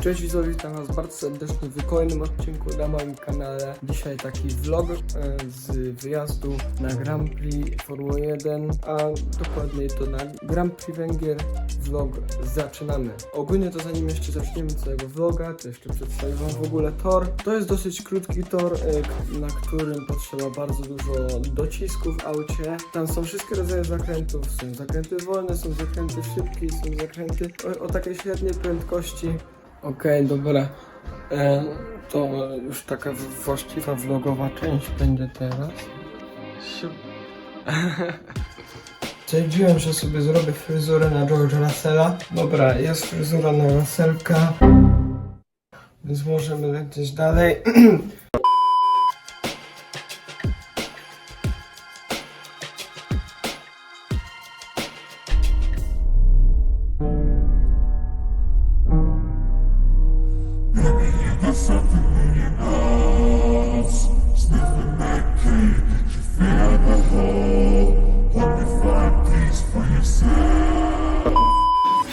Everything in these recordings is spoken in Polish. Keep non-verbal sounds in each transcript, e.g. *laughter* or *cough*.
Cześć widzowie, witam was bardzo serdecznie w kolejnym odcinku na moim kanale. Dzisiaj taki vlog e, z wyjazdu na Grand Prix Formuły 1, a dokładniej to na Grand Prix Węgier. Vlog zaczynamy. Ogólnie to zanim jeszcze zaczniemy całego vloga, to jeszcze przedstawię wam w ogóle tor. To jest dosyć krótki tor, e, na którym potrzeba bardzo dużo docisków w aucie. Tam są wszystkie rodzaje zakrętów, są zakręty wolne, są zakręty szybkie, są zakręty o, o takiej średniej prędkości. Okej, dobra. E, to już taka właściwa vlogowa część będzie teraz. Siu- *laughs* Stwierdziłem, że sobie zrobię fryzurę na George Russella. Dobra, jest fryzura na Russellka. Więc możemy lecieć dalej. *clears throat*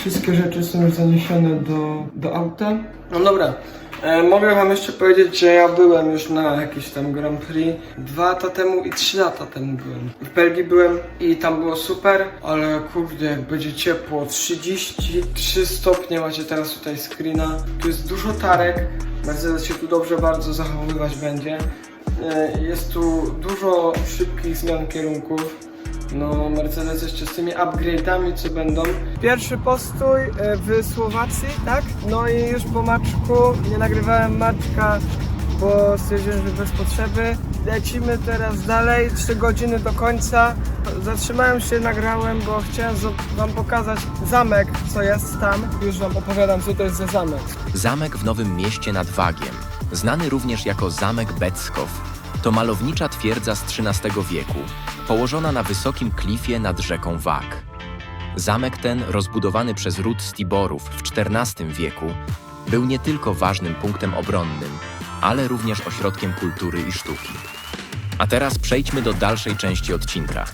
Wszystkie rzeczy są już zaniesione do, do auta. No dobra, e, mogę wam jeszcze powiedzieć, że ja byłem już na jakiś tam Grand Prix dwa lata temu i trzy lata temu byłem. W Belgii byłem i tam było super, ale kurde, jak będzie ciepło, 33 stopnie macie teraz tutaj screena. Tu jest dużo tarek, Mercedes się tu dobrze bardzo zachowywać będzie. E, Jest tu dużo szybkich zmian kierunków. No, Mercedes jeszcze z tymi upgrade'ami, co będą. Pierwszy postój e, w Słowacji, tak? No i już po maczku, nie nagrywałem maczka, bo stwierdziłem, że bez potrzeby. Lecimy teraz dalej, 3 godziny do końca. Zatrzymałem się, nagrałem, bo chciałem wam pokazać zamek, co jest tam. Już wam opowiadam, co to jest za zamek. Zamek w Nowym Mieście nad Wagiem, znany również jako Zamek Beckow, to malownicza twierdza z XIII wieku, położona na wysokim klifie nad rzeką Wag. Zamek ten, rozbudowany przez ród Stiborów w XIV wieku, był nie tylko ważnym punktem obronnym, ale również ośrodkiem kultury i sztuki. A teraz przejdźmy do dalszej części odcinka.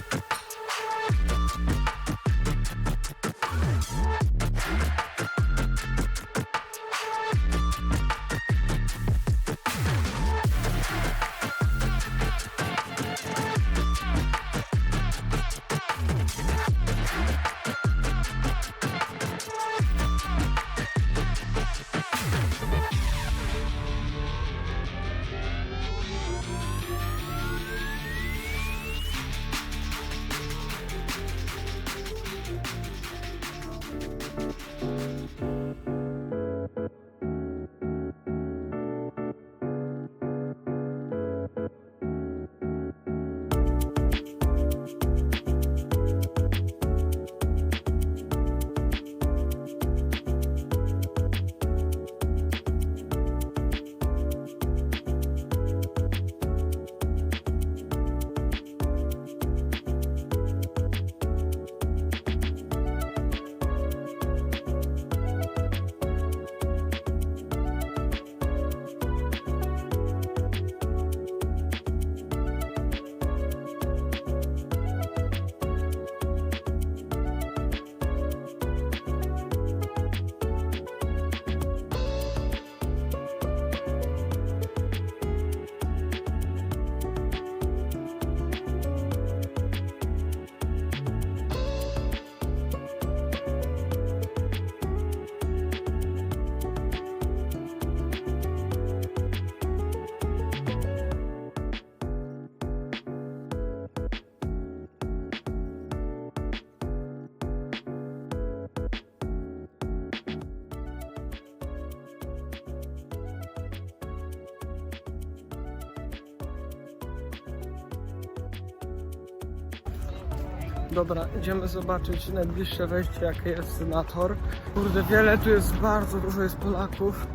Dobra, idziemy zobaczyć najbliższe wejście, jakie jest na tor. Kurde, wiele tu jest, bardzo dużo jest Polaków.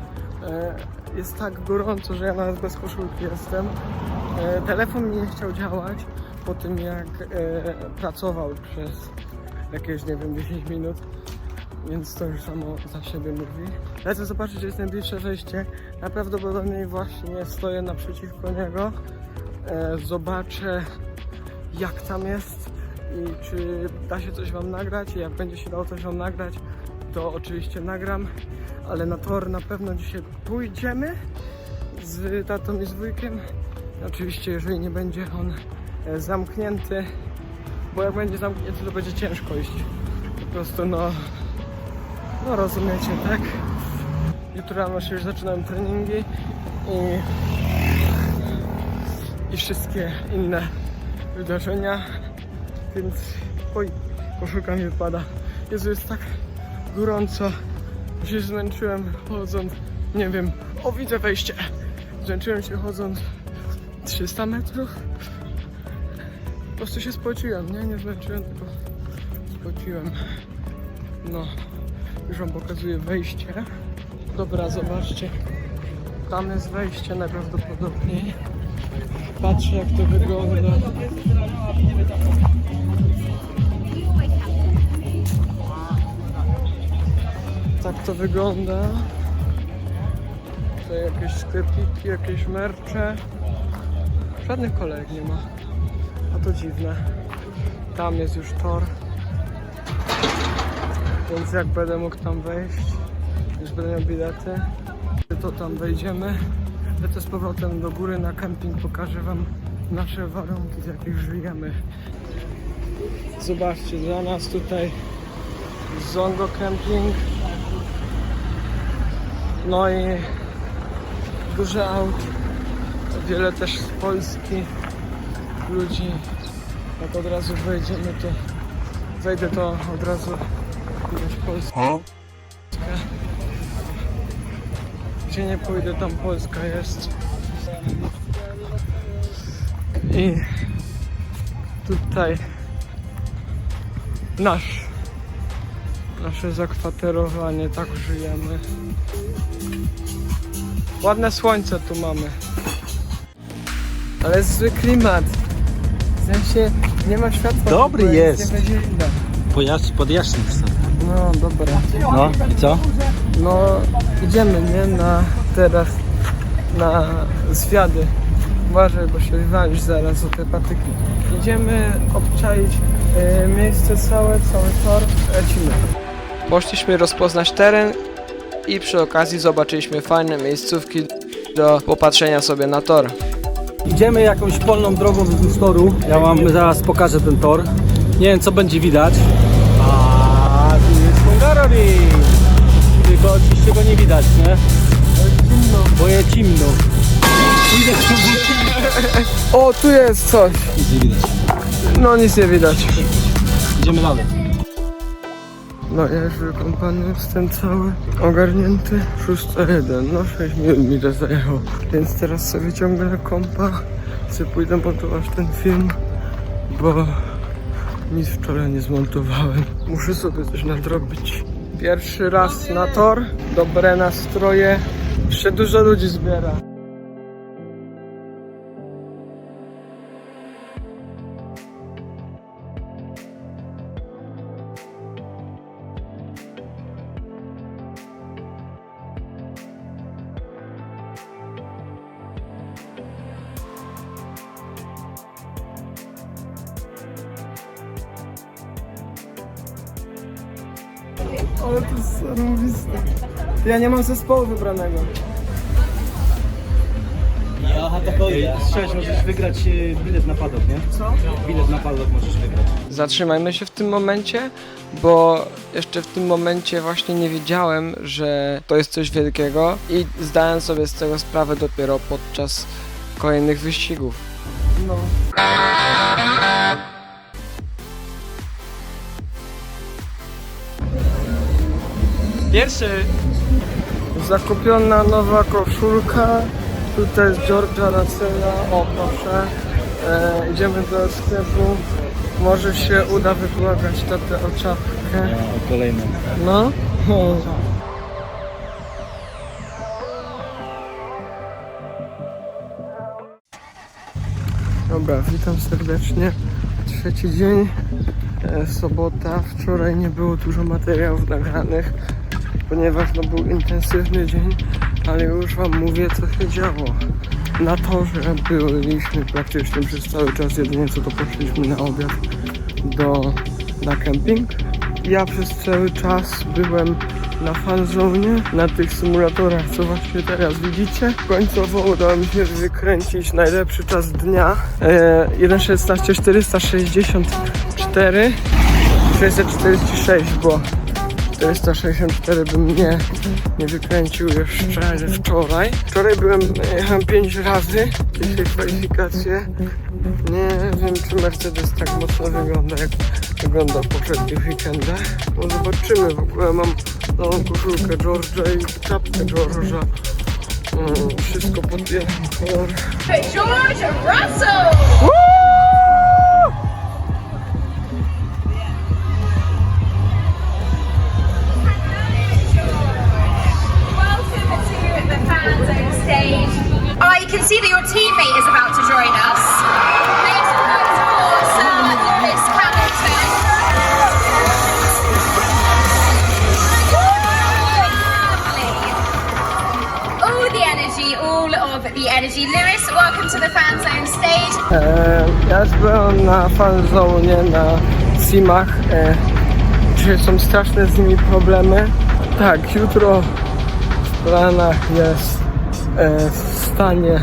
E, jest tak gorąco, że ja nawet bez koszulki jestem. E, telefon mi nie chciał działać po tym, jak e, pracował przez jakieś, nie wiem, 10 minut. Więc to już samo za siebie mówi. Lecę zobaczyć, gdzie jest najbliższe wejście. Najprawdopodobniej właśnie stoję naprzeciwko niego. Zobaczę, jak tam jest i czy da się coś wam nagrać i jak będzie się dało coś wam nagrać, to oczywiście nagram, ale na tor na pewno dzisiaj pójdziemy z tatą i z wujkiem. Oczywiście, jeżeli nie będzie on e, zamknięty, bo jak będzie zamknięty, to będzie ciężko iść. Po prostu no, no rozumiecie, tak? Jutro rano się już zaczynają treningi i, i wszystkie inne wydarzenia, więc oj, koszulka mi wypada. Jezu, jest tak gorąco, się zmęczyłem chodząc, nie wiem, o widzę wejście. Zmęczyłem się chodząc 300 metrów. Po prostu się spociłem, nie? Nie zmęczyłem, tylko spociłem. No, już wam pokazuję wejście. Dobra, zobaczcie. Tam jest wejście najprawdopodobniej. Patrzę jak to wygląda. Tak to wygląda. Tutaj jakieś sklepiki, jakieś mercze. Żadnych kolejek nie ma. A to dziwne. Tam jest już tor. Więc jak będę mógł tam wejść, już będę miał bilety, to tam wejdziemy. Lecę z powrotem do góry na kemping, pokażę wam nasze warunki, w jakich żyjemy. Zobaczcie, za nas tutaj Zongo Camping. No i dużo aut, wiele też z Polski ludzi. Jak od razu wejdziemy, to wejdę to od razu widać Polskę. Gdzie nie pójdę, tam Polska jest. I tutaj nasz nasze zakwaterowanie, tak żyjemy. Ładne słońce tu mamy. Ale jest zły klimat. W sensie nie ma światła. Dobry jest. Nie będzie widać. Podjaśnij sobie. No dobra. No i co? No idziemy, nie? Na teraz na zwiady. Uważaj, bo się wywalisz zaraz o te patyki. Idziemy obczaić e, miejsce całe, cały tor. Lecimy. Poszliśmy rozpoznać teren i przy okazji zobaczyliśmy fajne miejscówki do popatrzenia sobie na tor. Idziemy jakąś polną drogą wzdłuż toru. Ja wam zaraz pokażę ten tor. Nie wiem co będzie widać. Hungaroring. Tylko oczywiście go nie widać, nie? Bo jest zimno. Idę O, tu jest coś. Nic nie widać. No nic nie widać. Idziemy dalej. No ja już wykąpany jestem cały ogarnięty 601, no 6 minut mi to zajęło Więc teraz sobie ciągnę kompa Chcę pójdę montować ten film Bo nic wczoraj nie zmontowałem Muszę sobie coś nadrobić Pierwszy raz na tor, dobre nastroje Jeszcze dużo ludzi zbiera Ale to jest zarąbiste Ja nie mam zespołu wybranego Aha, tak Strzelać możesz wygrać e, bilet na padok, nie? Co? Bilet na padok możesz wygrać. Zatrzymajmy się w tym momencie, bo jeszcze w tym momencie właśnie nie wiedziałem, że to jest coś wielkiego i zdałem sobie z tego sprawę dopiero podczas kolejnych wyścigów. No. Pierwszy! Zakupiona nowa koszulka. Tutaj jest Georgia Russella. O proszę. E, idziemy do sklepu. Może się uda wybłagać tatę o czapkę. O, kolejny. No. O. Dobra, witam serdecznie. Trzeci dzień, e, sobota. Wczoraj nie było dużo materiałów nagranych, ponieważ no, był intensywny dzień, ale już Wam mówię, co się działo. Na torze byliśmy praktycznie przez cały czas, jedynie co to poszliśmy na obiad do, na kemping ja przez cały czas byłem na fanzone, na tych symulatorach, co właśnie teraz widzicie. Końcowo udało mi się wykręcić najlepszy czas dnia. E, 1.16 464 646, bo 464 bym nie, nie wykręcił jeszcze wczoraj. Wczoraj byłem, jechałem 5 razy dzisiaj kwalifikacje. Nie wiem, czy Mercedes tak mocno wygląda, jak wyglądał w poprzednich weekendach. No zobaczymy, w ogóle mam nową koszulkę George'a i czapkę George'a. Mm, wszystko pod jeden kolor. George Russell! You can see that your teammate is about to join us. Make some for. All the energy, all of the energy. Lewis, welcome to the fan zone stage. E, ja już byłem na fanzone, na simach. Eh, e, dzisiaj są straszne z nimi problemy. Tak, jutro w planach jest e, wstanie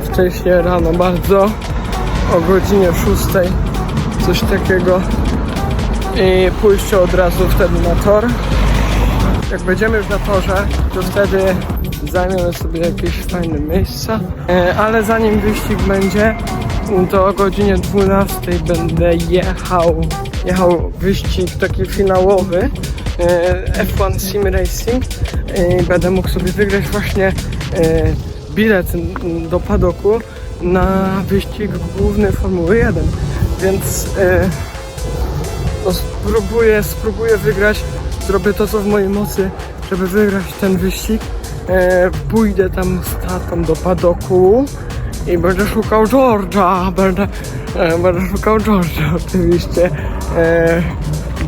wcześniej rano bardzo o godzinie 6 coś takiego. I pójście od razu wtedy na tor. Jak będziemy już na torze to wtedy zajmiemy sobie jakieś fajne miejsca. E, ale zanim wyścig będzie to o godzinie 12 będę jechał. Jechał wyścig taki finałowy e, F1 Sim Racing. I będę mógł sobie wygrać właśnie e, bilet do padoku na wyścig główny Formuły 1 więc e, no, spróbuję, spróbuję wygrać. Zrobię to co w mojej mocy żeby wygrać ten wyścig. E, pójdę tam z tatą do padoku i będę szukał George'a. Będę, e, będę szukał George'a oczywiście. E,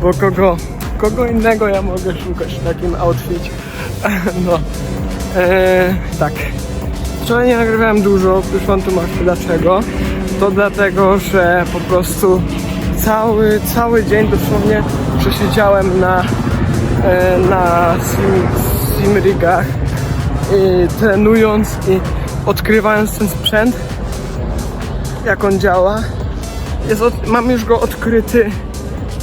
bo kogo, kogo innego ja mogę szukać w takim outficie *laughs* no. E, tak Wczoraj nie nagrywałem dużo, już wam tłumaczę dlaczego. To dlatego, że po prostu cały, cały dzień dosłownie przesiedziałem na, e, na sim, sim rigach i trenując i odkrywając ten sprzęt, jak on działa. Jest od, mam już go odkryty,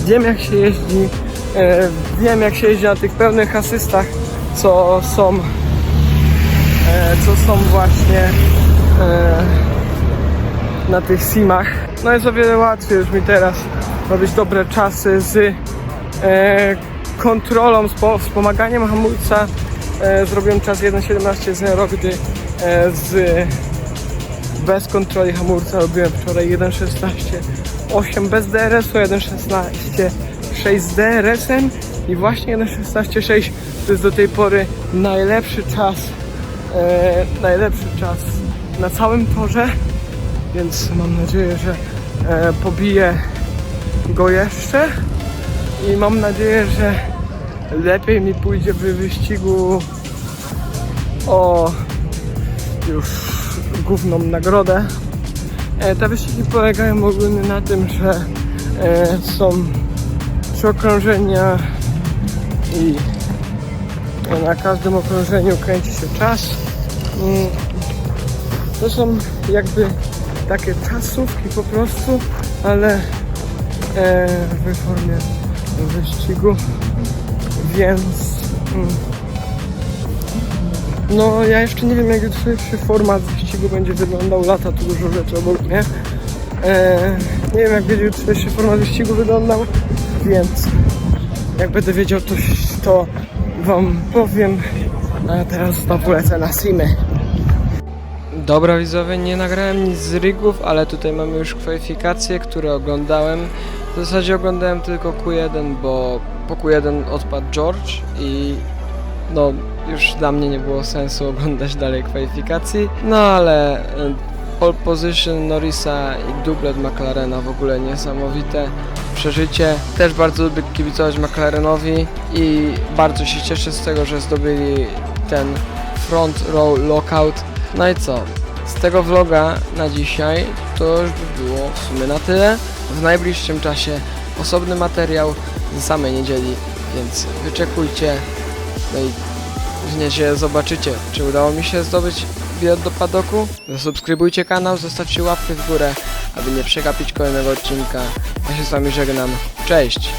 wiem jak się jeździ, e, wiem jak się jeździ na tych pełnych asystach, co są e, co są właśnie e, na tych simach. No jest o wiele łatwiej już mi teraz robić dobre czasy z e, kontrolą, z po- wspomaganiem hamulca. E, zrobiłem czas 1.17.0, gdy e, z bez kontroli hamulca robiłem wczoraj 1.16.8 bez DRS-u, 1.16.6 z DRS-em i właśnie 1.16.6 to jest do tej pory najlepszy czas e, najlepszy czas na całym torze, więc mam nadzieję, że e, pobiję go jeszcze i mam nadzieję, że lepiej mi pójdzie w wyścigu o już główną nagrodę. E, te wyścigi polegają ogólnie na tym, że są trzy okrążenia i na każdym okrążeniu kręci się czas. Mm, To są jakby takie czasówki po prostu, ale e, w formie wyścigu, więc mm, no ja jeszcze nie wiem jak jutrzejszy format wyścigu będzie wyglądał, lata tu dużo rzeczy obok mnie. E, nie wiem jak będzie jutrzejszy format wyścigu wyglądał, więc jak będę wiedział to, to wam powiem. A teraz znowu lecę na simy. Dobra widzowie, nie nagrałem nic z rigów, ale tutaj mamy już kwalifikacje, które oglądałem. W zasadzie oglądałem tylko Q1, bo po Q1 odpadł George i no już dla mnie nie było sensu *laughs* oglądać dalej kwalifikacji. No ale e, pole position Norrisa i dublet McLarena w ogóle niesamowite przeżycie. Też bardzo lubię kibicować McLarenowi i bardzo się cieszę z tego, że zdobyli ten front row lockout. No i co? Z tego vloga na dzisiaj to już by było w sumie na tyle. W najbliższym czasie osobny materiał z samej niedzieli, więc wyczekujcie. No i w niedzielę zobaczycie, czy udało mi się zdobyć bilet do padoku. Zasubskrybujcie kanał, zostawcie łapkę w górę, aby nie przegapić kolejnego odcinka. Ja się z wami żegnam. Cześć!